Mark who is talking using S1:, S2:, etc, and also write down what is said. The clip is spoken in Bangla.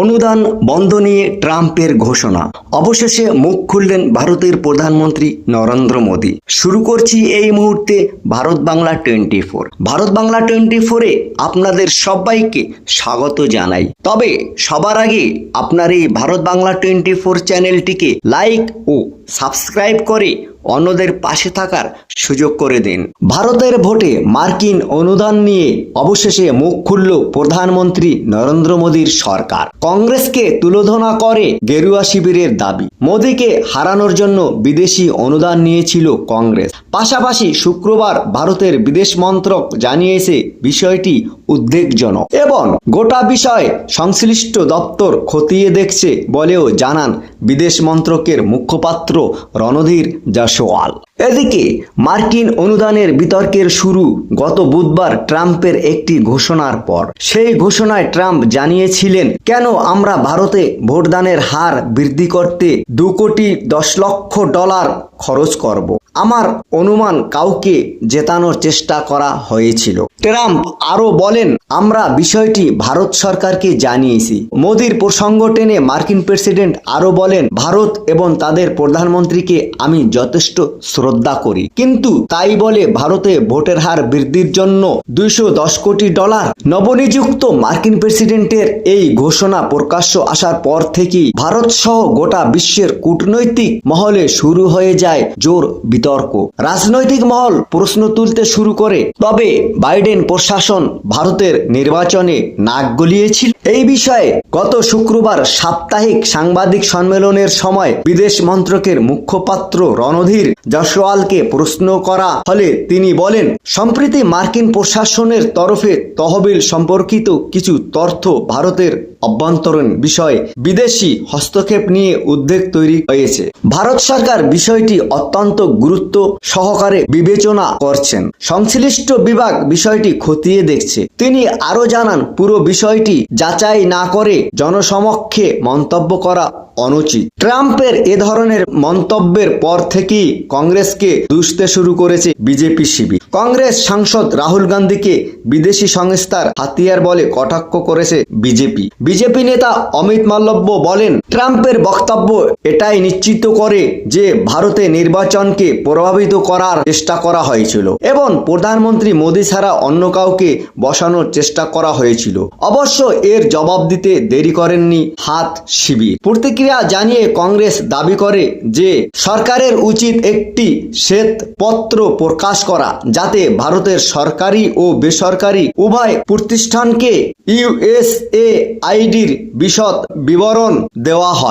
S1: অনুদান বন্ধ নিয়ে ট্রাম্পের ঘোষণা। অবশেষে মুখ খুললেন ভারতের প্রধানমন্ত্রী নরেন্দ্র মোদী। শুরু করছি এই মুহূর্তে Bharat Bangla twenty four. Bharat Bangla twenty ফোরে আপনাদের সবাইকে স্বাগত জানাই। তবে সবার আগে আপনার এই ভারত বাংলা টোয়েন্টি ফোর চ্যানেলটিকে লাইক ও সাবস্ক্রাইব করে অন্যদের পাশে থাকার সুযোগ করে দিন। ভারতের ভোটে মার্কিন অনুদান নিয়ে অবশেষে মুখ খুলল প্রধানমন্ত্রী নরেন্দ্র মোদীর সরকার। কংগ্রেসকে তুলোধনা করে গেরুয়া শিবিরের দাবি। মোদীকে হারানোর জন্য বিদেশি অনুদান নিয়েছিল কংগ্রেস। পাশাপাশি শুক্রবার ভারতের বিদেশ মন্ত্রক জানিয়েছে বিষয়টি উদ্বেগজনক এবং গোটা বিষয় সংশ্লিষ্ট দপ্তর খতিয়ে দেখছে বলেও জানান বিদেশ মন্ত্রকের মুখপাত্র রণধীর জাসওয়াল এদিকে মার্কিন অনুদানের বিতর্কের শুরু গত বুধবার ট্রাম্পের একটি ঘোষণার পর। সেই ঘোষণায় ট্রাম্প জানিয়েছিলেন, কেন আমরা ভারতে ভোটদানের হার বৃদ্ধি করতে দু কোটি দশ লক্ষ ডলার খরচ করব? আমার অনুমান কাউকে জেতানোর চেষ্টা করা হয়েছিল। ট্রাম্প আরও বলেন, আমরা বিষয়টি ভারত সরকারকে জানিয়েছি। মোদির প্রসঙ্গ টেনে মার্কিন প্রেসিডেন্ট আরও বলেন, ভারত এবং তাদের প্রধানমন্ত্রীকে আমি যথেষ্ট শ্রদ্ধা করি। কিন্তু তাই বলে ভারতে ভোটের হার বৃদ্ধির জন্য দুইশো দশ কোটি ডলার নবনিযুক্ত মার্কিন প্রেসিডেন্টের এই ঘোষণা প্রকাশ্য আসার পর থেকেই ভারত সহ গোটা বিশ্বের কূটনৈতিক মহলে শুরু হয়ে যায় জোর বিতর্ক। রাজনৈতিক মহল প্রশ্ন তুলতে শুরু করে, তবে বাইডেন প্রশাসন ভারতের নির্বাচনে নাক গলিয়েছিল। এই বিষয়ে গত শুক্রবার সাপ্তাহিক সাংবাদিক সম্মেলনের সময় বিদেশ মন্ত্রকের মুখপাত্র রণধীর জসওয়ালকে প্রশ্ন করা হলে তিনি বলেন, সম্প্রতি মার্কিন প্রশাসনের তরফে তহবিল সম্পর্কিত কিছু তথ্য ভারতের অভ্যন্তরীণ বিষয়ে বিদেশি হস্তক্ষেপ নিয়ে উদ্বেগ তৈরি হয়েছে। ভারত সরকার বিষয়টি অত্যন্ত গুরুত্ব সহকারে বিবেচনা করছেন। সংশ্লিষ্ট বিভাগ বিষয়টি খতিয়ে দেখছে। তিনি আরও জানান, পুরো বিষয়টি যাচাই না করে জনসমক্ষে মন্তব্য করা অনুচিত। ট্রাম্পের এ ধরনের মন্তব্যের পর থেকেই কংগ্রেসকে দুষতে শুরু করেছে বিজেপি শিবির। কংগ্রেস সাংসদ রাহুল গান্ধীকে বিদেশি সংস্থার হাতিয়ার বলে কটাক্ষ করেছে বিজেপি। বিজেপি নেতা অমিত মাল্লব্য বলেন, ট্রাম্পের বক্তব্য এটাই নিশ্চিত করে যে ভারতে নির্বাচনকে প্রভাবিত করার চেষ্টা করা হয়েছিল এবং প্রধানমন্ত্রী মোদী ছাড়া অন্য কাউকে বসানোর চেষ্টা করা হয়েছিল। অবশ্য এর জবাব দিতে দেরি করেননি হাত শিবির। প্রতিক্রিয়া জানিয়ে কংগ্রেস দাবি করে যে সরকারের উচিত একটি শ্বেতপত্র প্রকাশ করা যাতে ভারতের সরকারি ও বেসরকারি উভয় প্রতিষ্ঠানকে ইউএসএ আইডির বিশদ বিবরণ দেওয়া হয়।